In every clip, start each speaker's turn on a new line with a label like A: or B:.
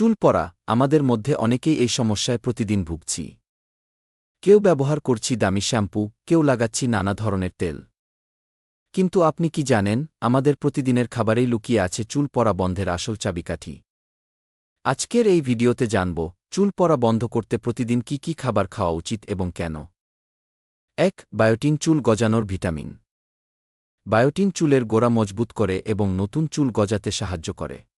A: চুল পরা, আমাদের মধ্যে অনেকেই এই সমস্যায় প্রতিদিন ভুগছি। কেউ ব্যবহার করছি দামি শ্যাম্পু, কেউ লাগাচ্ছি নানা ধরনের তেল। কিন্তু আপনি কি জানেন, আমাদের প্রতিদিনের খাবারেই লুকিয়ে আছে চুল পরা বন্ধের আসল চাবিকাঠি। আজকের এই ভিডিওতে জানব, চুল পরা বন্ধ করতে প্রতিদিন কি কি খাবার খাওয়া উচিত এবং কেন? এক, বায়োটিন চুল গজানোর ভিটামিন। বায়োটিন চুলের গোড়া মজবুত করে এবং নতুন চুল গজাতে সাহায্য করে।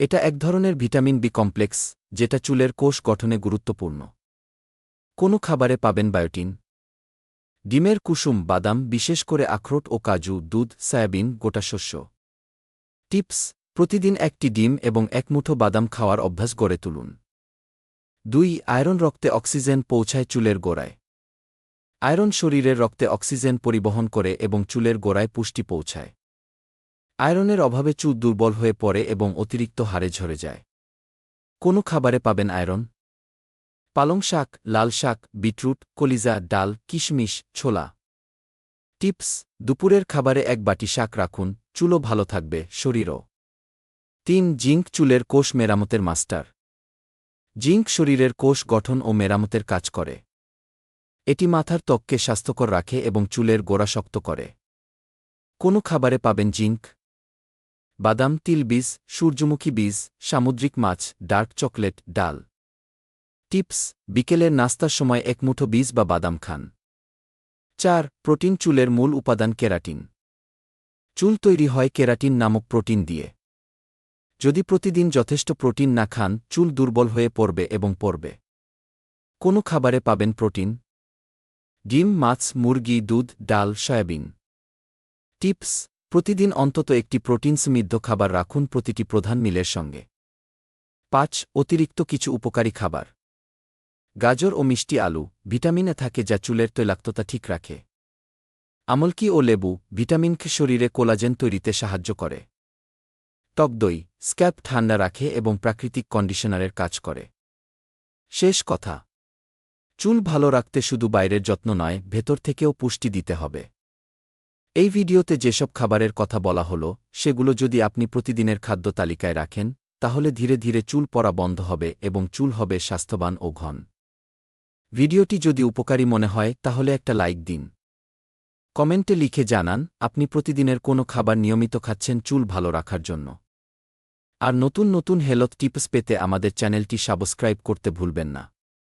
A: এটা এক ধরনের ভিটামিন বি কমপ্লেক্স, যেটা চুলের কোষ গঠনে গুরুত্বপূর্ণ। কোনো খাবারে পাবেন বায়োটিন। ডিমের কুসুম, বাদাম, বিশেষ করে আখরোট ও কাজু, দুধ, সয়াবিন, গোটা শস্য। টিপস, প্রতিদিন একটি ডিম এবং এক মুঠো বাদাম খাওয়ার অভ্যাস গড়ে তুলুন। দুই, আয়রন রক্তে অক্সিজেন পৌঁছায় চুলের গোড়ায়। আয়রন শরীরের রক্তে অক্সিজেন পরিবহন করে এবং চুলের গোড়ায় পুষ্টি পৌঁছায়। আয়রনের অভাবে চুল দুর্বল হয়ে পড়ে এবং অতিরিক্ত হারে ঝরে যায়। কোনো খাবারে পাবেন আয়রন? পালং শাক, লাল শাক, বিটরুট, কলিজা, ডাল, কিশমিশ, ছোলা। টিপস, দুপুরের খাবারে এক বাটি শাক রাখুন, চুলও ভালো থাকবে, শরীরও। তিন, জিঙ্ক চুলের কোষ মেরামতের মাস্টার। জিঙ্ক শরীরের কোষ গঠন ও মেরামতের কাজ করে। এটি মাথার ত্বককে স্বাস্থ্যকর রাখে এবং চুলের গোড়া শক্ত করে। কোনো খাবারে পাবেন জিঙ্ক? বাদাম, তিল বীজ, সূর্যমুখী বীজ, সামুদ্রিক মাছ, ডার্ক চকলেট, ডাল। টিপস, বিকেলের নাস্তার সময় এক মুঠো বীজ বা বাদাম খান। চার, প্রোটিন চুলের মূল উপাদান কেরাটিন। চুল তৈরি হয় কেরাটিন নামক প্রোটিন দিয়ে। যদি প্রতিদিন যথেষ্ট প্রোটিন না খান, চুল দুর্বল হয়ে পড়বে এবং পড়বে। কোনো খাবারে পাবেন প্রোটিন? ডিম, মাছ, মুরগি, দুধ, ডাল, সয়াবিন। টিপস প্রতিদিন অন্তত একটি প্রোটিন সমৃদ্ধ খাবার রাখুন প্রতিটি প্রধান মিলের সঙ্গে। পাঁচ, অতিরিক্ত কিছু উপকারী খাবার। গাজর ও মিষ্টি আলু, ভিটামিনে থাকে যা চুলের তৈলাক্ততা ঠিক রাখে। আমলকি ও লেবু ভিটামিনকে শরীরে কোলাজেন তৈরিতে সাহায্য করে। টক দই স্ক্যাপ ঠান্ডা রাখে এবং প্রাকৃতিক কন্ডিশনারের কাজ করে। শেষ কথা। চুল ভালো রাখতে শুধু বাইরের যত্ন নয়, ভেতর থেকেও পুষ্টি দিতে হবে। এই ভিডিওতে যেসব খাবারের কথা বলা হল, সেগুলো যদি আপনি প্রতিদিনের খাদ্য তালিকায় রাখেন, তাহলে ধীরে ধীরে চুল পড়া বন্ধ হবে এবং চুল হবে স্বাস্থ্যবান ও ঘন। ভিডিওটি যদি উপকারী মনে হয়, তাহলে একটা লাইক দিন। কমেন্টে লিখে জানান, আপনি প্রতিদিনের কোনো খাবার নিয়মিত খাচ্ছেন চুল ভালো রাখার জন্য। আর নতুন নতুন হেলথ টিপস পেতে আমাদের চ্যানেলটি সাবস্ক্রাইব করতে ভুলবেন না।